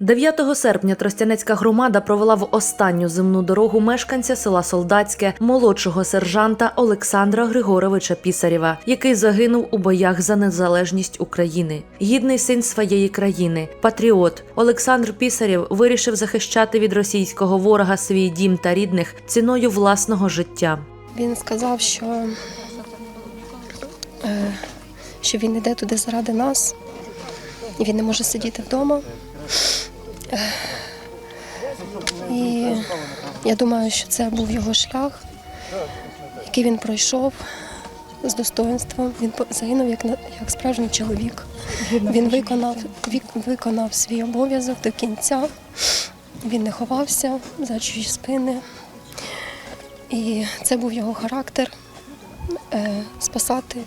9 серпня Тростянецька громада провела в останню земну дорогу мешканця села Солдатське молодшого сержанта Олександра Григоровича Пісарєва, який загинув у боях за незалежність України. Гідний син своєї країни, патріот Олександр Пісарєв вирішив захищати від російського ворога свій дім та рідних ціною власного життя. Він сказав, що, е, що він йде туди заради нас, і він не може сидіти вдома. І я думаю, що це був його шлях, який він пройшов з достоинством. Він загинув як, як справжній чоловік. Він виконав, виконав свій обов'язок до кінця. Він не ховався за чужі спини. І це був його характер е, спасати,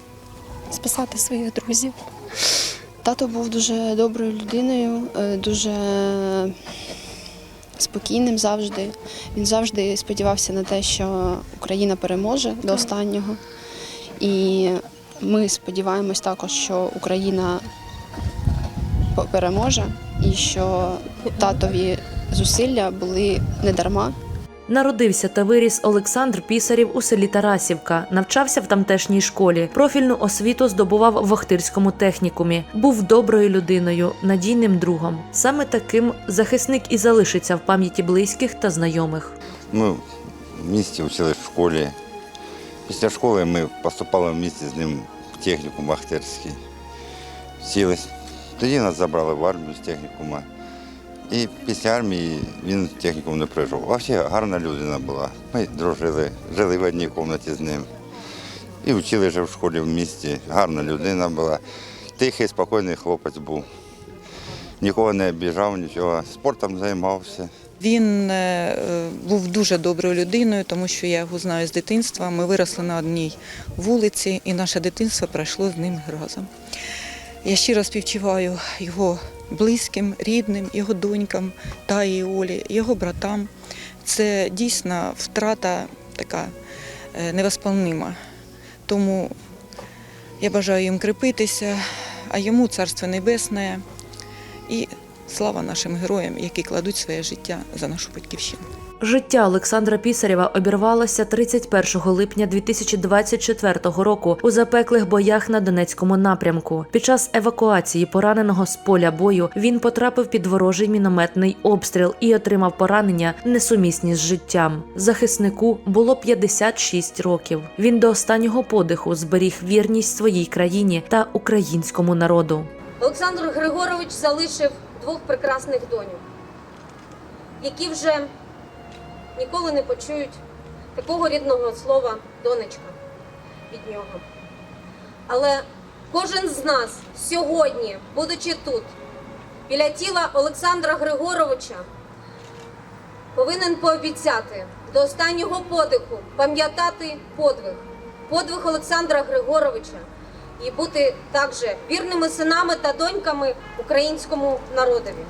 спасати своїх друзів. Тато був дуже доброю людиною, е, дуже спокійним завжди. Він завжди сподівався на те, що Україна переможе до останнього. І ми сподіваємось також, що Україна переможе і що татові зусилля були не дарма. Народився та виріс Олександр Пісарів у селі Тарасівка, навчався в тамтешній школі. Профільну освіту здобував в Охтирському технікумі. Був доброю людиною, надійним другом. Саме таким захисник і залишиться в пам'яті близьких та знайомих. Ми в місті вчились в школі. Після школи ми поступали в місті з ним в технікум Ахтерський. Вчились. Тоді нас забрали в армію з технікума. І після армії він технікум не прийшов. А ще гарна людина була. Ми дружили, жили в одній кімнаті з ним. І вчили вже в школі в місті. Гарна людина була. Тихий, спокійний хлопець був. Нікого не обіжав, нічого. Спортом займався. Він е, був дуже доброю людиною, тому що я його знаю з дитинства. Ми виросли на одній вулиці, і наше дитинство пройшло з ним разом. Я щиро співчуваю його близьким, рідним, його донькам Таї Олі, його братам. Це дійсно втрата така е, невосполнима. Тому я бажаю їм кріпитися, а йому царство небесне і слава нашим героям, які кладуть своє життя за нашу батьківщину. Життя Олександра Пісарєва обірвалося 31 липня 2024 року у запеклих боях на Донецькому напрямку. Під час евакуації пораненого з поля бою він потрапив під ворожий мінометний обстріл і отримав поранення несумісні з життям. Захиснику було 56 років. Він до останнього подиху зберіг вірність своїй країні та українському народу. Олександр Григорович залишив двох прекрасних доньок, які вже ніколи не почують такого рідного слова донечка від нього. Але кожен з нас сьогодні, будучи тут, біля тіла Олександра Григоровича, повинен пообіцяти до останнього подиху пам'ятати подвиг, подвиг Олександра Григоровича і бути також вірними синами та доньками українському народові.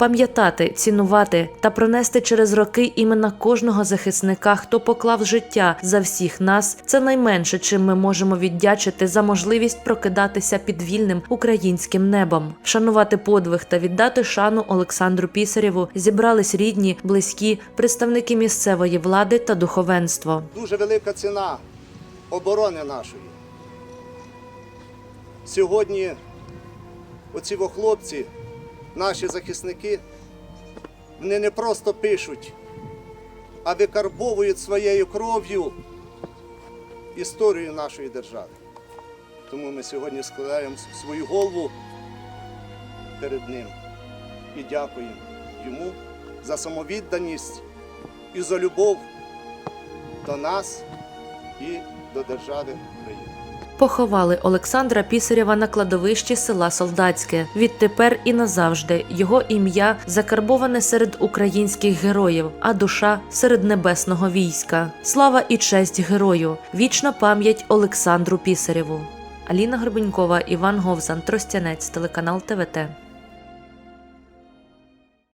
Пам'ятати, цінувати та пронести через роки імена кожного захисника, хто поклав життя за всіх нас, це найменше, чим ми можемо віддячити за можливість прокидатися під вільним українським небом, вшанувати подвиг та віддати шану Олександру Пісарєву. Зібрались рідні, близькі, представники місцевої влади та духовенство. дуже велика ціна оборони нашої. Сьогодні оці хлопці, наші захисники, вони не просто пишуть, а викарбовують своєю кров'ю історію нашої держави. Тому ми сьогодні складаємо свою голову перед ним і дякуємо йому за самовідданість і за любов до нас і до держави України. Поховали Олександра Пісарєва на кладовищі села Солдатське. Відтепер і назавжди його ім'я закарбоване серед українських героїв, а душа серед небесного війська. Слава і честь герою! Вічна пам'ять Олександру Пісарєву. Аліна Горбенькова, Іван Говзан, Тростянець, телеканал ТВТ.